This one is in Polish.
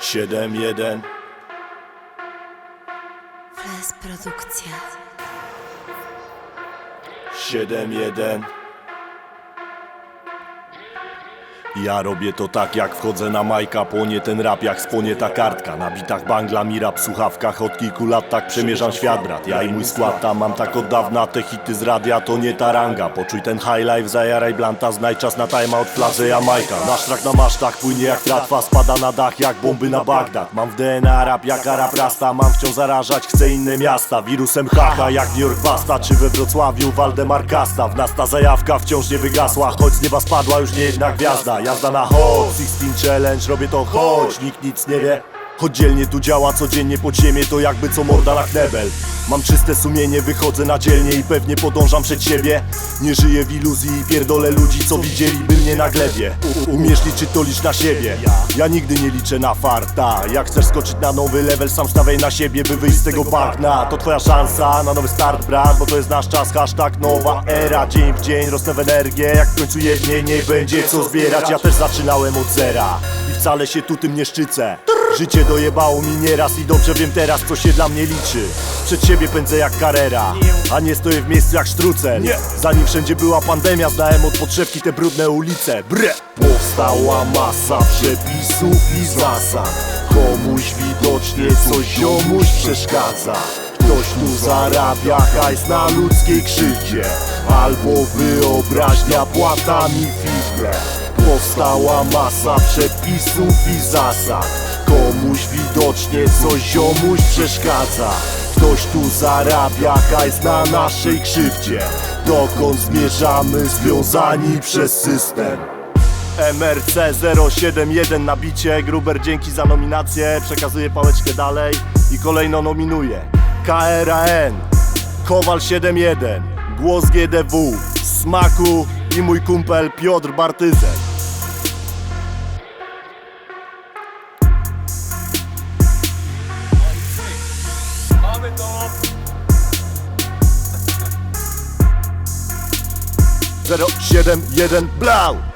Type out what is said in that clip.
7-1 Fles Produkcja. 7-1 Ja robię to tak jak wchodzę na majka Płonie ten rap jak spłonie ta kartka. Na bitach bangla mi rap słuchawkach Od kilku lat tak przemierzam świat brat. Ja i mój skład tam mam tak od dawna Te hity z radia to nie taranga Poczuj ten high life, zajaraj blanta Znajdź czas na timeout, flarze Jamajka. Nasz trak na masztach płynie jak tratwa Spada na dach jak bomby na Bagdad. Mam w DNA rap jak Arab Rasta Mam wciąż zarażać, chcę inne miasta. Wirusem haha jak New York Basta Czy we Wrocławiu Waldemar Kasta. W nas ta zajawka wciąż nie wygasła Choć z nieba spadła już nie jedna gwiazda Jazda na hot, 16 challenge Robię to choć nikt nic nie wie Choć dzielnie tu działa codziennie pod ziemię To jakby co morda na knebel Mam czyste sumienie, wychodzę na dzielnie I pewnie podążam przed siebie. Nie żyję w iluzji i pierdolę ludzi Co widzieliby mnie na glebie. Umiesz liczyć to licz na siebie. Ja nigdy nie liczę na farta. Jak chcesz skoczyć na nowy level Sam stawiaj na siebie, by wyjść z tego bagna To twoja szansa na nowy start brat Bo to jest nasz czas, hashtag nowa era. Dzień w dzień rosnę w energię. Jak w końcu jednie nie będzie co zbierać. Ja też zaczynałem od zera I wcale się tu tym nie szczycę Życie dojebało mi nieraz i dobrze wiem teraz co się dla mnie liczy. Przed siebie pędzę jak karera, a nie stoję w miejscu jak sztrucel. Zanim wszędzie była pandemia znałem od podszewki te brudne ulice. Bre! Powstała masa przepisów i zasad. Komuś widocznie coś ziomuś przeszkadza. Ktoś tu zarabia hajs na ludzkiej krzywdzie. Albo wyobraźnia płatami figle. Powstała masa przepisów i zasad Komuś widocznie coś ziomuś przeszkadza. Ktoś tu zarabia hajs na naszej krzywdzie. Dokąd zmierzamy związani przez system? MRC 071 na bicie Gruber dzięki za nominację. Przekazuję pałeczkę dalej i kolejno nominuję. KRAN Kowal 71 Głos GDW Smaku i mój kumpel Piotr Bartyzek Mamy to! 071 Blau